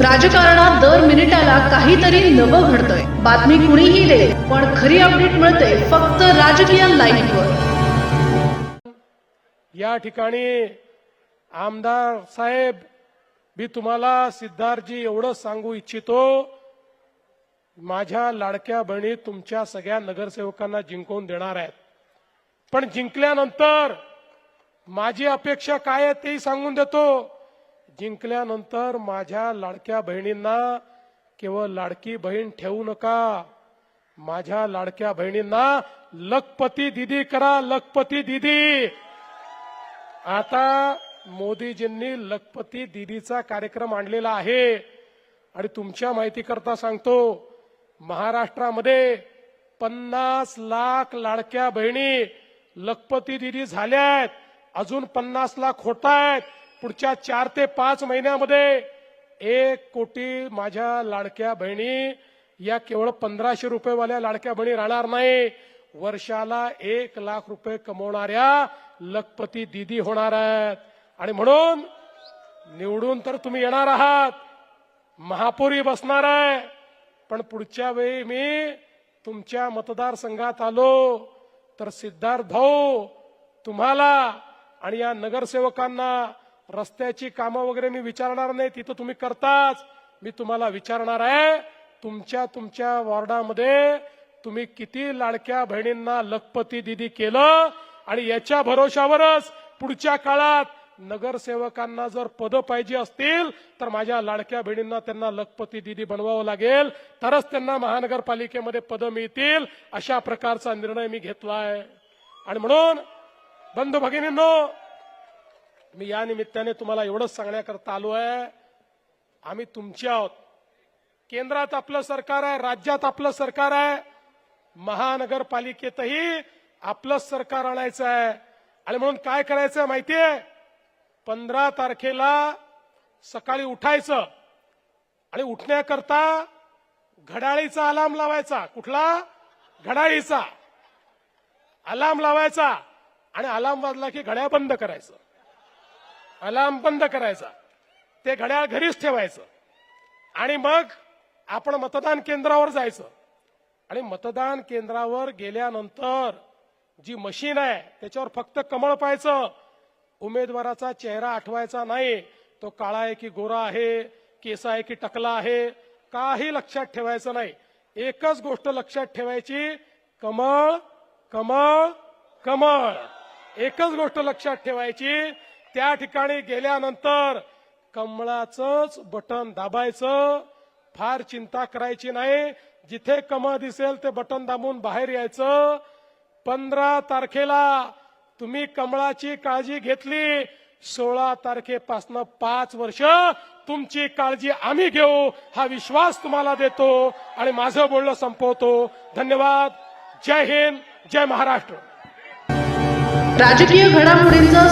राजकारणात दर मिनिटाला काहीतरी नवं घडतंय. बातमी कुणीही दे पण खरी अपडेट मिळते फक्त राजकीय लाईव्हवर या ठिकाणी आमदार साहेब मी तुम्हाला सिद्धार्थजी एवढं सांगू इच्छितो माझ्या लाडक्या बहिणी तुमच्या सगळ्या नगरसेवकांना जिंकवून देणार आहेत. पण जिंकल्यानंतर माझी अपेक्षा काय आहे तेही सांगून देतो. जिंकल्यानंतर माझ्या लाडक्या बहिणींना केवळ लाडकी बहीण ठेवू नका. माझ्या लाडक्या बहिणींना लखपती दिदी करा लखपती दिदी. आता मोदीजींनी लखपती दिदीचा कार्यक्रम आणलेला आहे. आणि तुमच्या माहिती करता सांगतो महाराष्ट्रामध्ये पन्नास लाख लाडक्या बहिणी लखपती दिदी झाल्या आहेत अजून पन्नास लाख होत आहेत पुढच्या चार ते पाच महिन्यामध्ये एक कोटी माझ्या लाडक्या बहिणी या केवळ पंधराशे रुपयेवाल्या लाडक्या बहिणी राहणार नाही. वर्षाला एक लाख रुपये कमवणाऱ्या लखपती दिदी होणार आहेत. आणि म्हणून निवडून तर तुम्ही येणार आहात. महापौरी बसणार आहे. पण पुढच्या वेळी मी तुमच्या मतदारसंघात आलो तर सिद्धार्थ भाऊ तुम्हाला आणि या नगरसेवकांना रस्त्याची कामं वगैरे मी विचारणार नाही तिथं तुम्ही करताच. मी तुम्हाला विचारणार आहे तुमच्या तुमच्या वॉर्डामध्ये तुम्ही किती लाडक्या बहिणींना लखपती दिदी केलं आणि याच्या भरोशावरच पुढच्या काळात नगरसेवकांना जर पद पाहिजे असतील तर माझ्या लाडक्या बहिणींना त्यांना लखपती दिदी बनवावं लागेल. तरच त्यांना महानगरपालिकेमध्ये पद मिळतील अशा प्रकारचा निर्णय मी घेतलाय. आणि म्हणून बंधू भगिनींनो मी या निमित्ताने तुम्हाला एवढंच सांगण्याकरता आलो आहे. आम्ही तुमचे आहोत. केंद्रात आपलं सरकार आहे राज्यात आपलं सरकार आहे. महानगरपालिकेतही आपलंच सरकार आणायचं आहे. आणि म्हणून काय करायचं माहितीये? पंधरा तारखेला सकाळी उठायचं. आणि उठण्याकरता घड्याळीचा अलार्म लावायचा. कुठला? घड्याळीचा. अलार्म लावायचा. आणि अलार्म वाजला की घड्याळ बंद करायचं. अलार्म बंद करायचा. ते घड्याळ घरीच ठेवायचं. आणि मग आपण मतदान केंद्रावर जायचं. आणि मतदान केंद्रावर गेल्यानंतर जी मशीन आहे त्याच्यावर फक्त कमळ पाहायचं. उमेदवाराचा चेहरा आठवायचा नाही. तो काळा आहे की गोरा आहे केसा आहे की टकला आहे काही लक्षात ठेवायचं नाही. एकच गोष्ट लक्षात ठेवायची कमळ कमळ कमळ. एकच गोष्ट लक्षात ठेवायची त्या ठिकाणी गेल्यानंतर कमळाचंच बटन दाबायचं फार चिंता करायची नाही. जिथे कमळ दिसेल ते बटन दाबून बाहेर यायचं. पंधरा तारखेला तुम्ही कमळाची काळजी घेतली. सोळा तारखेपासनं पाच वर्ष तुमची काळजी आम्ही घेऊ हा विश्वास तुम्हाला देतो आणि माझं बोलणं संपवतो. धन्यवाद. जय हिंद जय महाराष्ट्र. राजकीय घडामोडींचं